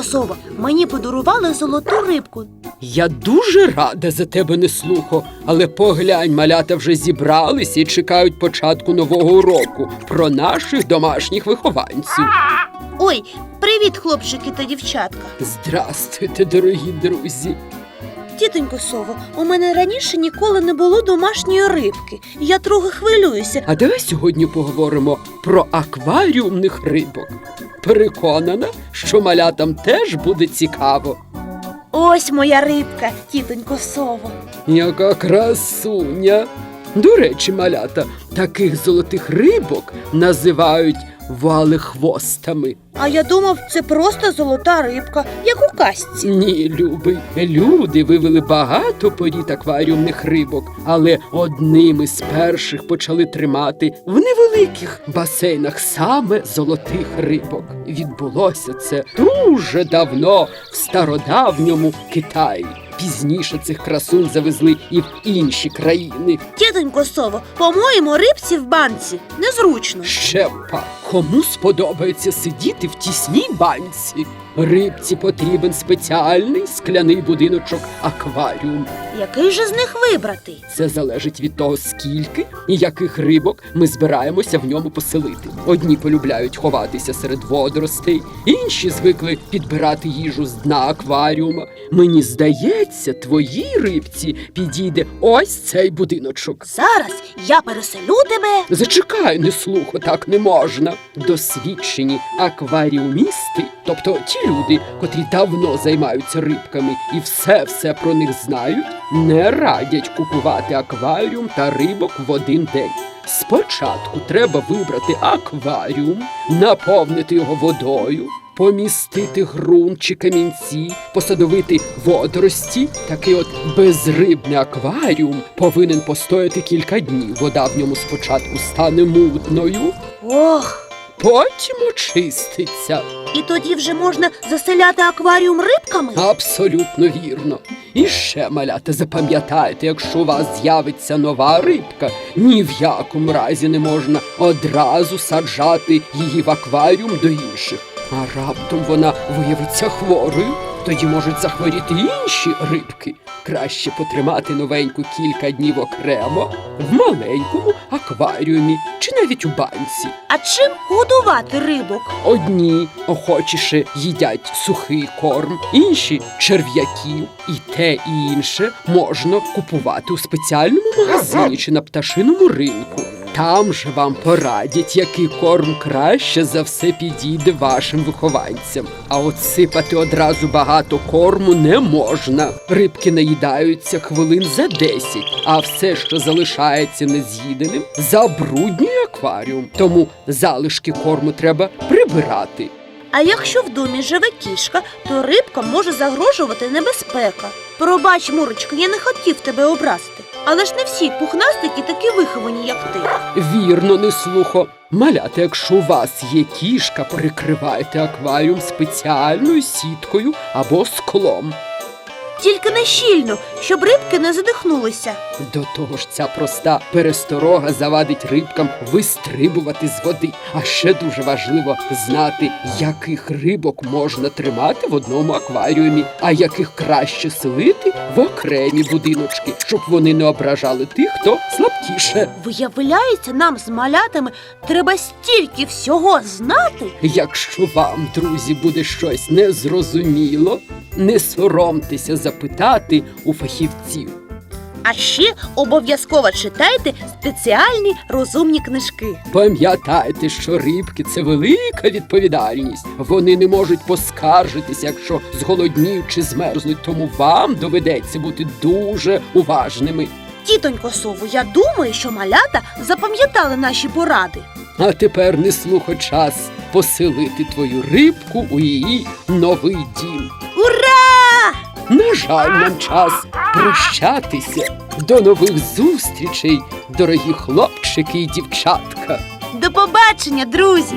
Тітонько Сово, мені подарували золоту рибку. Я дуже рада за тебе, не слухо, але поглянь, малята вже зібралися і чекають початку нового уроку про наших домашніх вихованців. Ой, привіт, хлопчики та дівчатка. Здрастуйте, дорогі друзі. Тітонько Сово, у мене раніше ніколи не було домашньої рибки. Я трохи хвилююся. А давай сьогодні поговоримо про акваріумних рибок. Переконана, що малятам теж буде цікаво. Ось моя рибка, тітонько Сово. Яка красуня. До речі, малята, таких золотих рибок називають валехвостами. А я думав, це просто золота рибка, як у казці. Ні, любий, люди вивели багато порід акваріумних рибок, але одними з перших почали тримати в невеликих басейнах саме золотих рибок. Відбулося це дуже давно в стародавньому Китаї. Пізніше цих красунь завезли і в інші країни. Тітонько Сово, по-моєму, рибці в банці незручно. Ще пак, кому сподобається сидіти в тісній банці? Рибці потрібен спеціальний скляний будиночок акваріум. Який же з них вибрати? Це залежить від того, скільки і яких рибок ми збираємося в ньому поселити. Одні полюбляють ховатися серед водоростей, інші звикли підбирати їжу з дна акваріума. Мені здається, твоїй рибці підійде ось цей будиночок. Зараз я переселю тебе. Зачекай, не слухо, так не можна. Досвідчені акваріумісти, тобто ті люди, котрі давно займаються рибками і все-все про них знають, не радять купувати акваріум та рибок в один день. Спочатку треба вибрати акваріум, наповнити його водою, помістити ґрунт чи камінці, посадовити водорості. Такий от безрибний акваріум повинен постояти кілька днів. Вода в ньому спочатку стане мутною, Ох, потім очиститься. і тоді вже можна заселяти акваріум рибками? Абсолютно вірно. І ще, малята, запам'ятайте, якщо у вас з'явиться нова рибка, ні в якому разі не можна одразу саджати її в акваріум до інших. А раптом вона виявиться хворою, тоді можуть захворіти інші рибки. Краще потримати новеньку кілька днів окремо в маленькому акваріумі чи навіть у банці. А чим годувати рибок? Одні охочіше їдять сухий корм, інші черв'яків, і те і інше можна купувати у спеціальному магазині чи на пташиному ринку. Там же вам порадять, який корм краще за все підійде вашим вихованцям. А от сипати одразу багато корму не можна. Рибки наїдаються хвилин за 10, а все, що залишається нез'їденим, забруднює акваріум. Тому залишки корму треба прибирати. А якщо в домі живе кішка, то рибкам може загрожувати небезпека. Пробач, Мурочка, я не хотів тебе образити. Але ж не всі пухнастики такі виховані, як ти. Вірно, не слухо. Маляти, якщо у вас є кішка, прикривайте акваріум спеціальною сіткою або склом. Тільки не щільно, щоб рибки не задихнулися. До того ж, ця проста пересторога завадить рибкам вистрибувати з води. А ще дуже важливо знати, яких рибок можна тримати в одному акваріумі, а яких краще селити в окремі будиночки, щоб вони не ображали тих, хто слабкіше. Виявляється, нам з малятами треба стільки всього знати. Якщо вам, друзі, буде щось незрозуміло, не соромтеся запитати у фахівців. А ще обов'язково читайте спеціальні розумні книжки. Пам'ятайте, що рибки це велика відповідальність. Вони не можуть поскаржитися, якщо зголодніють чи змерзнуть, тому вам доведеться бути дуже уважними. Тітонько сову, я думаю, що малята запам'ятали наші поради. А тепер не слухо час поселити твою рибку у її новий дім. Ура! На жаль, нам час прощатися. До нових зустрічей, дорогі хлопчики і дівчатка. До побачення, друзі!